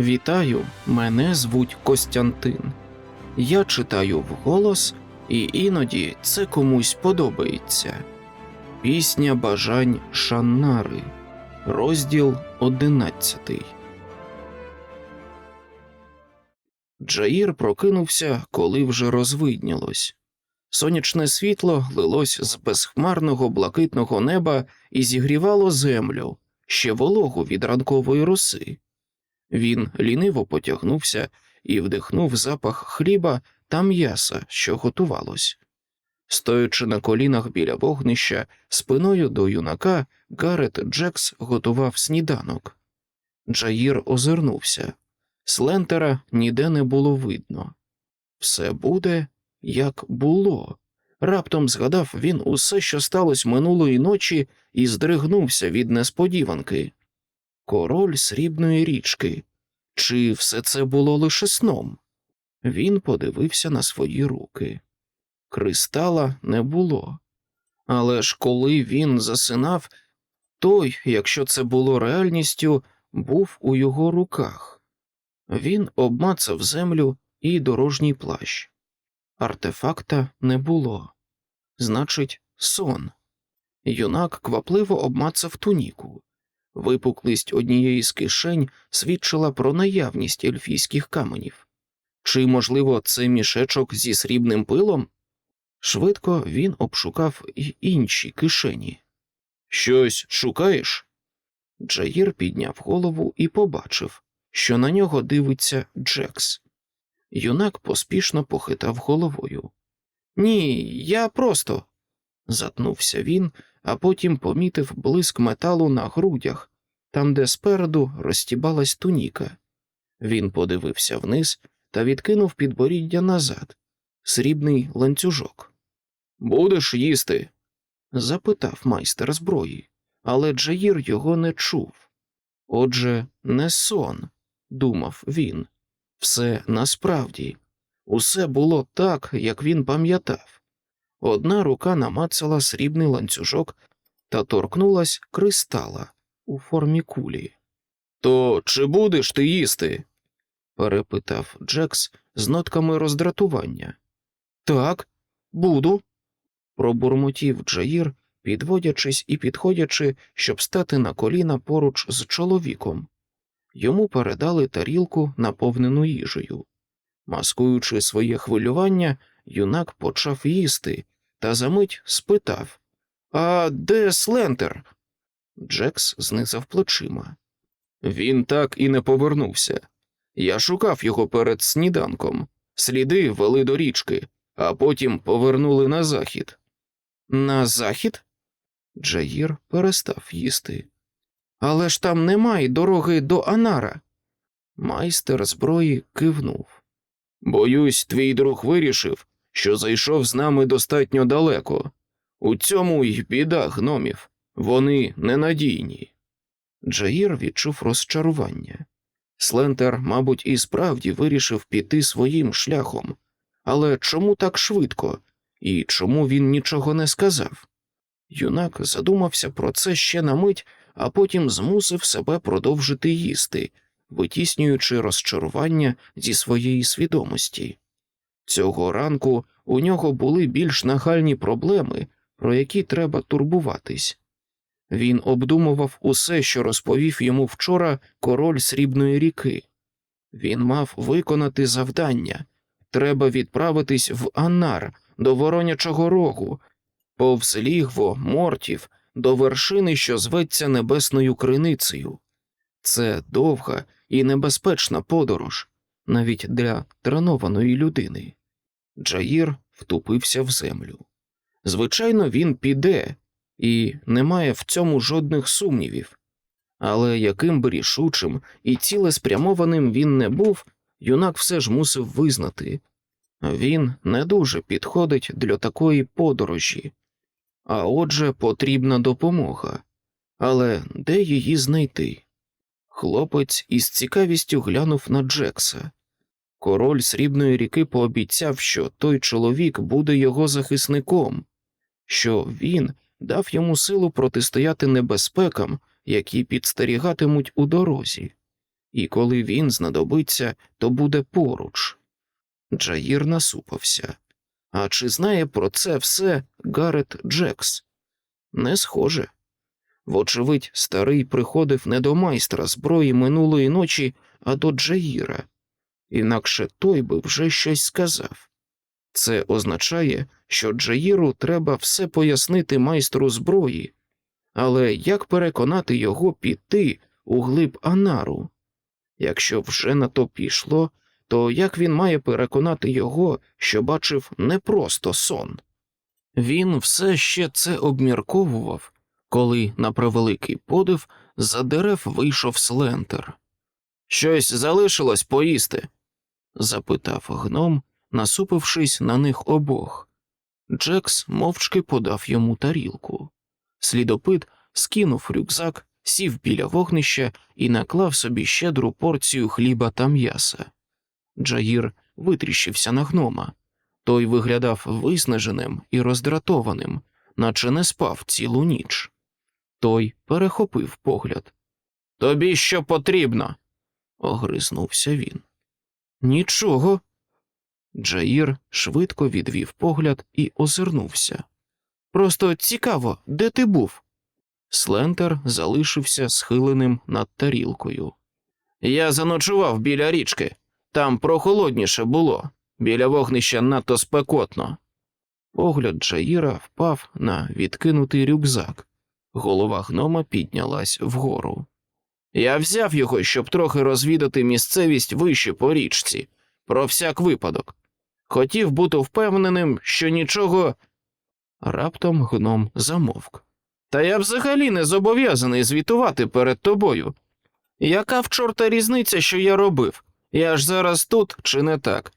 Вітаю, мене звуть Костянтин. Я читаю вголос, і іноді це комусь подобається. Пісня бажань Шаннари, розділ одинадцятий. Джаїр прокинувся, коли вже розвиднілось. Сонячне світло лилось з безхмарного блакитного неба і зігрівало землю, ще вологу від ранкової роси. Він ліниво потягнувся і вдихнув запах хліба та м'яса, що готувалось. Стоячи на колінах біля вогнища, спиною до юнака, Гарет Джекс готував сніданок. Джаїр озирнувся. Слентера ніде не було видно. Все буде, як було. Раптом згадав він усе, що сталося минулої ночі, і здригнувся від несподіванки. Король срібної річки. Чи все це було лише сном? Він подивився на свої руки. Кристала не було. Але ж коли він засинав, той, якщо це було реальністю, був у його руках. Він обмацав землю і дорожній плащ. Артефакта не було. Значить, сон. Юнак квапливо обмацав туніку. Випуклість однієї з кишень свідчила про наявність ельфійських каменів. Чи, можливо, це мішечок зі срібним пилом? Швидко він обшукав і інші кишені. Щось шукаєш? Джаїр підняв голову і побачив, що на нього дивиться Джекс. Юнак поспішно похитав головою. Ні, я просто. затнувся він, а потім помітив блиск металу на грудях, там, де спереду розтібалась туніка. Він подивився вниз та відкинув підборіддя назад, срібний ланцюжок. Будеш їсти? запитав майстер зброї, але Джаїр його не чув. Отже, не сон, думав він. Все насправді, усе було так, як він пам'ятав. Одна рука намацала срібний ланцюжок та торкнулась кристала у формі кулі. То чи будеш ти їсти? перепитав Джекс з нотками роздратування. Так, буду, пробурмотів Джаїр, підводячись і підходячи, щоб стати на коліна поруч з чоловіком. Йому передали тарілку, наповнену їжею. Маскуючи своє хвилювання, юнак почав їсти та за мить спитав А де Слентер? Джекс знизав плечима. Він так і не повернувся. Я шукав його перед сніданком. Сліди вели до річки, а потім повернули на захід. На захід? Джаїр перестав їсти. Але ж там немає дороги до Анара. Майстер зброї кивнув. Боюсь, твій друг вирішив, що зайшов з нами достатньо далеко. У цьому й біда гномів. Вони ненадійні. Джаїр відчув розчарування. Слентер, мабуть, і справді вирішив піти своїм шляхом, але чому так швидко і чому він нічого не сказав? Юнак задумався про це ще на мить, а потім змусив себе продовжити їсти, витіснюючи розчарування зі своєї свідомості. Цього ранку у нього були більш нагальні проблеми, про які треба турбуватись. Він обдумував усе, що розповів йому вчора король срібної ріки. Він мав виконати завдання треба відправитись в Анар до Воронячого Рогу, повз лігво мортів до вершини, що зветься Небесною Криницею. Це довга і небезпечна подорож, навіть для тренованої людини. Джаїр втупився в землю. Звичайно, він піде, і немає в цьому жодних сумнівів. Але яким би рішучим і цілеспрямованим він не був, юнак все ж мусив визнати він не дуже підходить для такої подорожі, а отже, потрібна допомога. Але де її знайти? Хлопець із цікавістю глянув на Джекса. Король срібної ріки пообіцяв, що той чоловік буде його захисником, що він дав йому силу протистояти небезпекам, які підстерігатимуть у дорозі, і коли він знадобиться, то буде поруч. Джаїр насупився. А чи знає про це все Гарет Джекс? Не схоже. Вочевидь, старий приходив не до майстра зброї минулої ночі, а до Джаїра, інакше той би вже щось сказав. Це означає, що Джаїру треба все пояснити майстру зброї, але як переконати його піти у глиб Анару? Якщо вже на то пішло, то як він має переконати його, що бачив не просто сон? Він все ще це обмірковував, коли, на превеликий подив, за дерев вийшов слентер. Щось залишилось поїсти? запитав гном, насупившись на них обох. Джекс мовчки подав йому тарілку. Слідопит скинув рюкзак, сів біля вогнища і наклав собі щедру порцію хліба та м'яса. Джаїр витріщився на гнома. Той виглядав виснаженим і роздратованим, наче не спав цілу ніч. Той перехопив погляд. Тобі що потрібно? огризнувся він. Нічого. Джаїр швидко відвів погляд і озирнувся. Просто цікаво, де ти був? Слентер залишився схиленим над тарілкою. Я заночував біля річки, там прохолодніше було, біля вогнища надто спекотно. Погляд Джаїра впав на відкинутий рюкзак. Голова гнома піднялась вгору. Я взяв його, щоб трохи розвідати місцевість вище по річці, про всяк випадок. Хотів бути впевненим, що нічого. Раптом гном замовк. Та я взагалі не зобов'язаний звітувати перед тобою. Яка в чорта різниця, що я робив? Я ж зараз тут, чи не так?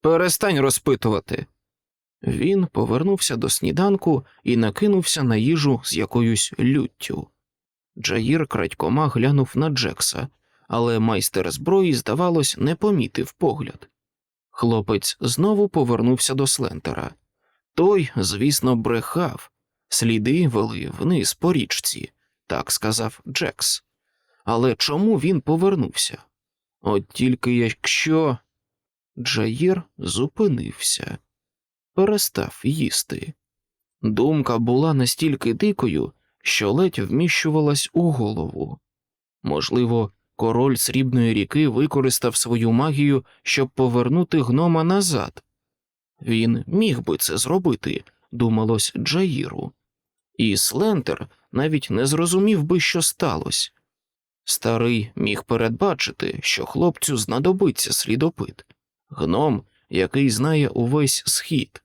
Перестань розпитувати. Він повернувся до сніданку і накинувся на їжу з якоюсь люттю. Джаїр крадькома глянув на Джекса, але майстер зброї, здавалось, не помітив погляд. Хлопець знову повернувся до Слентера. Той, звісно, брехав, сліди вели вниз по річці, так сказав Джекс. Але чому він повернувся? От тільки якщо. Джаїр зупинився, перестав їсти. Думка була настільки дикою, що ледь вміщувалась у голову. Можливо, король срібної ріки використав свою магію, щоб повернути гнома назад. Він міг би це зробити, думалось Джаїру, і Слентер навіть не зрозумів би, що сталося. Старий міг передбачити, що хлопцю знадобиться слідопит, гном, який знає увесь схід.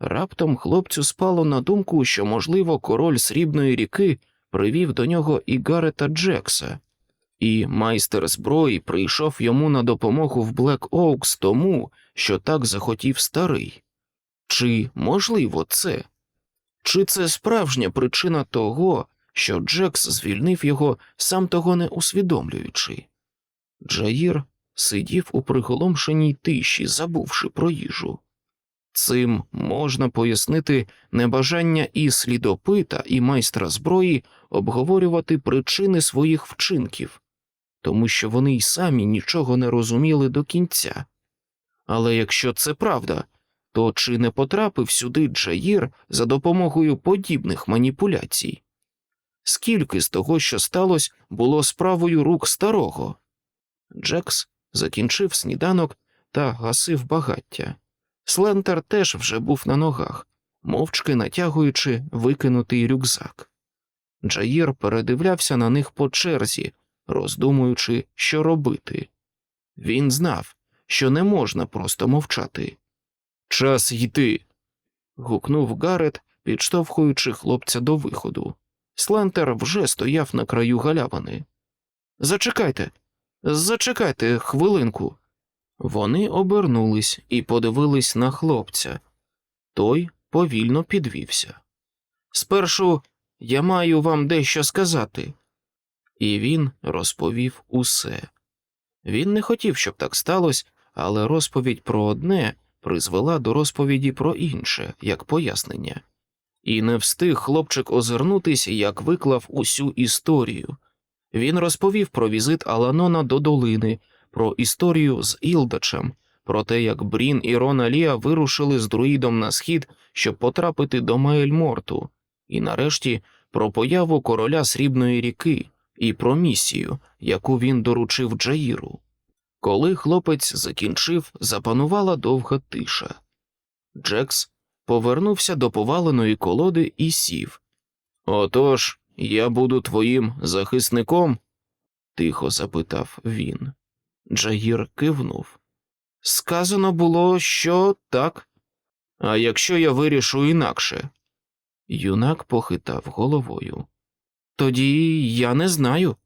Раптом хлопцю спало на думку, що, можливо, король срібної ріки привів до нього і Гарета Джекса, і майстер зброї прийшов йому на допомогу в Блек Оукс тому, що так захотів старий. Чи можливо це? Чи це справжня причина того, що Джекс звільнив його, сам того не усвідомлюючи? Джаїр сидів у приголомшеній тиші, забувши про їжу. Цим можна пояснити небажання і слідопита, і майстра зброї обговорювати причини своїх вчинків, тому що вони й самі нічого не розуміли до кінця. Але якщо це правда, то чи не потрапив сюди Джаїр за допомогою подібних маніпуляцій? Скільки з того, що сталося, було справою рук старого? Джекс закінчив сніданок та гасив багаття. Слентер теж вже був на ногах, мовчки натягуючи викинутий рюкзак. Джаїр передивлявся на них по черзі, роздумуючи, що робити. Він знав, що не можна просто мовчати. Час йти. гукнув Гарет, підштовхуючи хлопця до виходу. Слентер вже стояв на краю галявини. Зачекайте, зачекайте хвилинку. Вони обернулись і подивились на хлопця. Той повільно підвівся. Спершу я маю вам дещо сказати. І він розповів усе. Він не хотів, щоб так сталося, але розповідь про одне призвела до розповіді про інше, як пояснення. І не встиг хлопчик озирнутись, як виклав усю історію. Він розповів про візит Аланона до долини, про історію з Ілдачем, про те, як Брін і Рона Ліа вирушили з друїдом на схід, щоб потрапити до Маельморту, і нарешті про появу короля Срібної ріки і про місію, яку він доручив Джаїру. Коли хлопець закінчив, запанувала довга тиша. Джекс повернувся до поваленої колоди і сів. Отож, я буду твоїм захисником? тихо запитав він. Джаїр кивнув. Сказано було, що так. А якщо я вирішу інакше? Юнак похитав головою. Тоді я не знаю.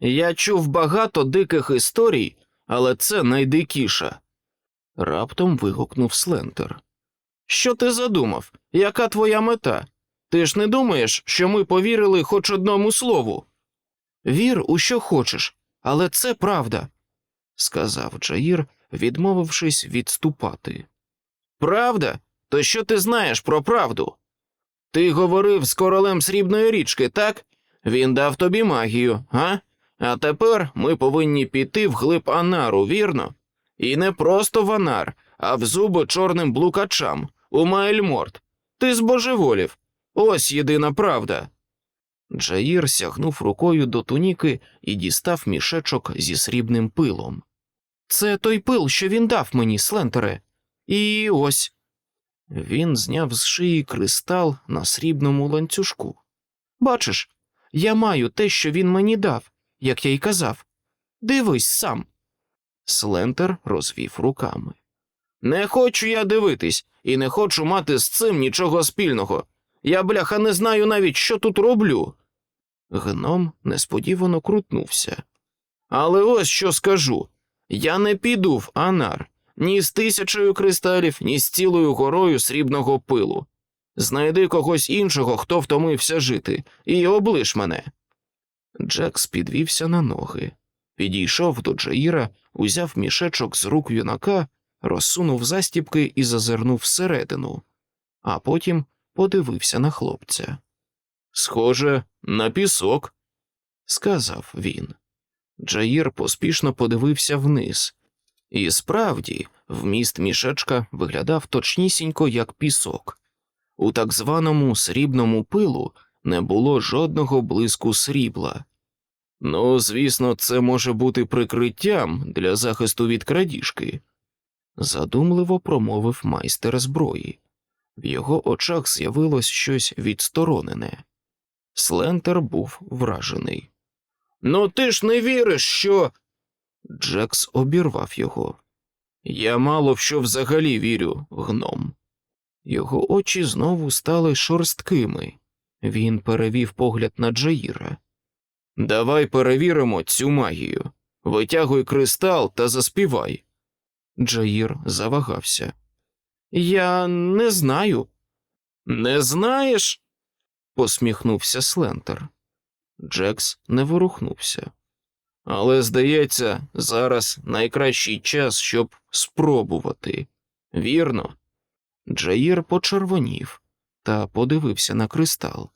Я чув багато диких історій, але це найдикіша. Раптом вигукнув Слентер. Що ти задумав? Яка твоя мета? Ти ж не думаєш, що ми повірили хоч одному слову? Вір у що хочеш, але це правда, сказав Джаїр, відмовившись відступати. Правда? То що ти знаєш про правду? Ти говорив з королем срібної річки, так? Він дав тобі магію, а? А тепер ми повинні піти в глиб Анару, вірно? І не просто в Анар, а в зуби чорним блукачам, у Маельморт. Ти збожеволів. Ось єдина правда. Джаїр сягнув рукою до туніки і дістав мішечок зі срібним пилом. Це той пил, що він дав мені, Слентере. І ось. Він зняв з шиї кристал на срібному ланцюжку. Бачиш, я маю те, що він мені дав, як я й казав. Дивись сам. Слентер розвів руками. Не хочу я дивитись, і не хочу мати з цим нічого спільного. Я, бляха, не знаю навіть, що тут роблю. Гном несподівано крутнувся. Але ось що скажу я не піду в Анар ні з тисячею кристалів, ні з цілою горою срібного пилу. Знайди когось іншого, хто втомився жити, і облиш мене. Джекс підвівся на ноги, підійшов до Джаїра, узяв мішечок з рук юнака, розсунув застіпки і зазирнув всередину, а потім подивився на хлопця. Схоже, на пісок, сказав він. Джаїр поспішно подивився вниз, і справді вміст мішечка виглядав точнісінько, як пісок. У так званому срібному пилу не було жодного блиску срібла. Ну, звісно, це може бути прикриттям для захисту від крадіжки, задумливо промовив майстер зброї. В його очах з'явилось щось відсторонене. Слентер був вражений. Ну, ти ж не віриш, що. Джекс обірвав його. Я мало в що взагалі вірю, гном. Його очі знову стали шорсткими. Він перевів погляд на Джаїра. Давай перевіримо цю магію. Витягуй кристал та заспівай. Джаїр завагався. Я не знаю. Не знаєш? посміхнувся Слентер. Джекс не ворухнувся. Але, здається, зараз найкращий час, щоб спробувати. Вірно. Джаїр почервонів та подивився на кристал.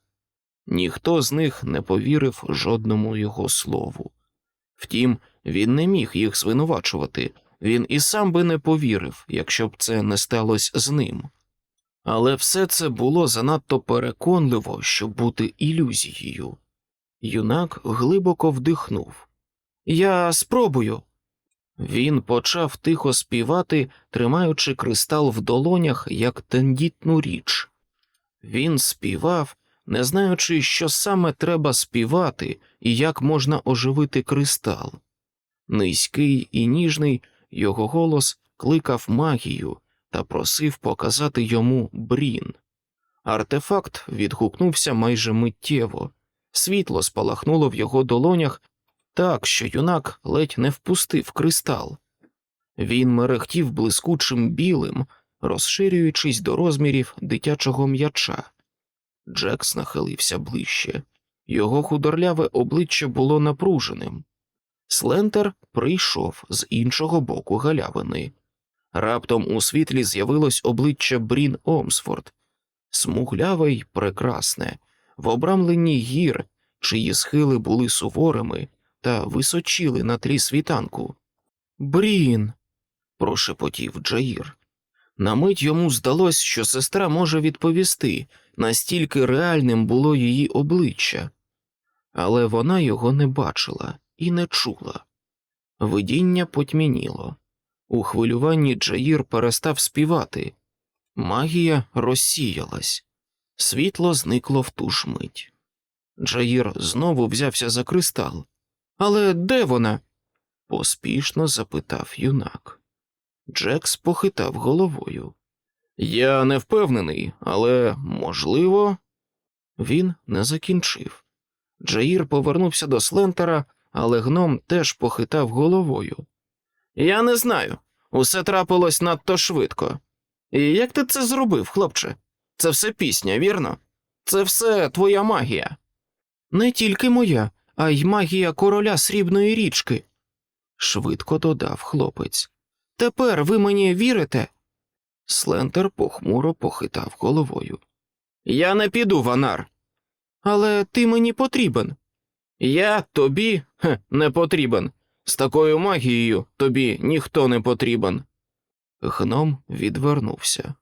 Ніхто з них не повірив жодному його слову. Втім, він не міг їх звинувачувати, він і сам би не повірив, якщо б це не сталося з ним. Але все це було занадто переконливо, щоб бути ілюзією. Юнак глибоко вдихнув. Я спробую. Він почав тихо співати, тримаючи кристал в долонях як тендітну річ. Він співав, не знаючи, що саме треба співати і як можна оживити кристал. Низький і ніжний його голос кликав магію та просив показати йому брін. Артефакт відгукнувся майже миттєво, світло спалахнуло в його долонях так, що юнак ледь не впустив кристал. Він мерехтів блискучим білим, розширюючись до розмірів дитячого м'яча. Джекс нахилився ближче. Його худорляве обличчя було напруженим. Слентер прийшов з іншого боку галявини. Раптом у світлі з'явилось обличчя Брін Омсфорд, смугляве й прекрасне, в обрамленні гір чиї схили були суворими та височіли на тлі світанку. Брін. прошепотів Джаїр. На мить йому здалось, що сестра може відповісти, настільки реальним було її обличчя, але вона його не бачила і не чула. Видіння потьмяніло. У хвилюванні Джаїр перестав співати. Магія розсіялась, світло зникло в ту ж мить. Джаїр знову взявся за кристал. Але де вона? поспішно запитав юнак. Джекс похитав головою. Я не впевнений, але можливо. Він не закінчив. Джаїр повернувся до Слентера, але гном теж похитав головою. Я не знаю. Усе трапилось надто швидко. І як ти це зробив, хлопче? Це все пісня, вірно? Це все твоя магія. Не тільки моя, а й магія короля срібної річки, швидко додав хлопець. Тепер ви мені вірите? Слентер похмуро похитав головою. Я не піду, Ванар. Але ти мені потрібен. Я тобі хе, не потрібен. З такою магією тобі ніхто не потрібен. Гном відвернувся.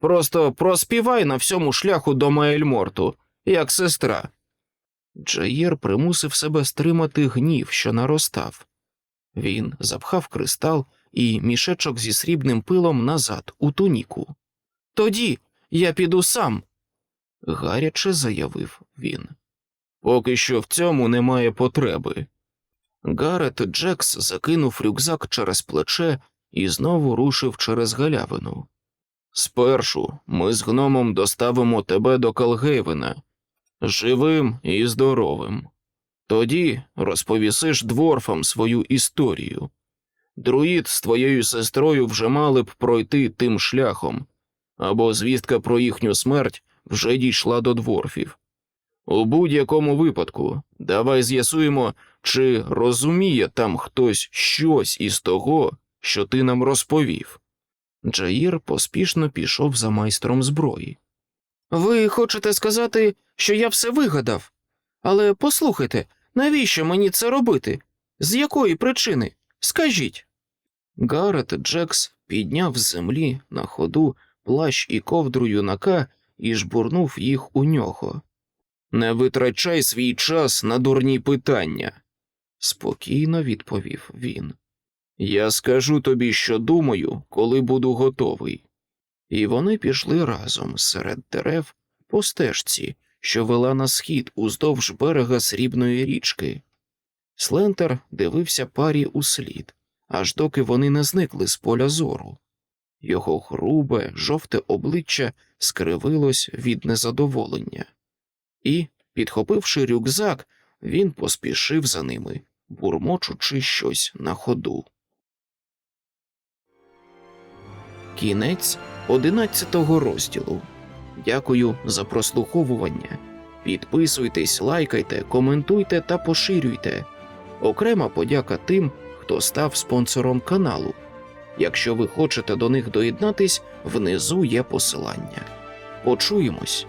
Просто проспівай на всьому шляху до Маельморту, як сестра. Джаєр примусив себе стримати гнів, що наростав. Він запхав кристал і мішечок зі срібним пилом назад у туніку. Тоді я піду сам, гаряче заявив він. Поки що в цьому немає потреби. Гарет Джекс закинув рюкзак через плече і знову рушив через галявину. Спершу ми з гномом доставимо тебе до Калгейвена, живим і здоровим. Тоді розповісиш дворфам свою історію. Друїд з твоєю сестрою вже мали б пройти тим шляхом, або звістка про їхню смерть вже дійшла до дворфів. У будь-якому випадку, давай з'ясуємо, чи розуміє там хтось щось із того, що ти нам розповів. Джаїр поспішно пішов за майстром зброї. Ви хочете сказати, що я все вигадав? Але послухайте, навіщо мені це робити? З якої причини? Скажіть. Гарет Джекс підняв з землі на ходу плащ і ковдру юнака і жбурнув їх у нього. Не витрачай свій час на дурні питання, спокійно відповів він. Я скажу тобі, що думаю, коли буду готовий. І вони пішли разом серед дерев по стежці, що вела на схід уздовж берега срібної річки. Слентер дивився парі услід, аж доки вони не зникли з поля зору. Його грубе, жовте обличчя скривилось від незадоволення, і, підхопивши рюкзак, він поспішив за ними, бурмочучи щось на ходу. Кінець одинадцятого розділу. Дякую за прослуховування. Підписуйтесь, лайкайте, коментуйте та поширюйте. Окрема подяка тим, хто став спонсором каналу. Якщо ви хочете до них доєднатись, внизу є посилання. Почуємось.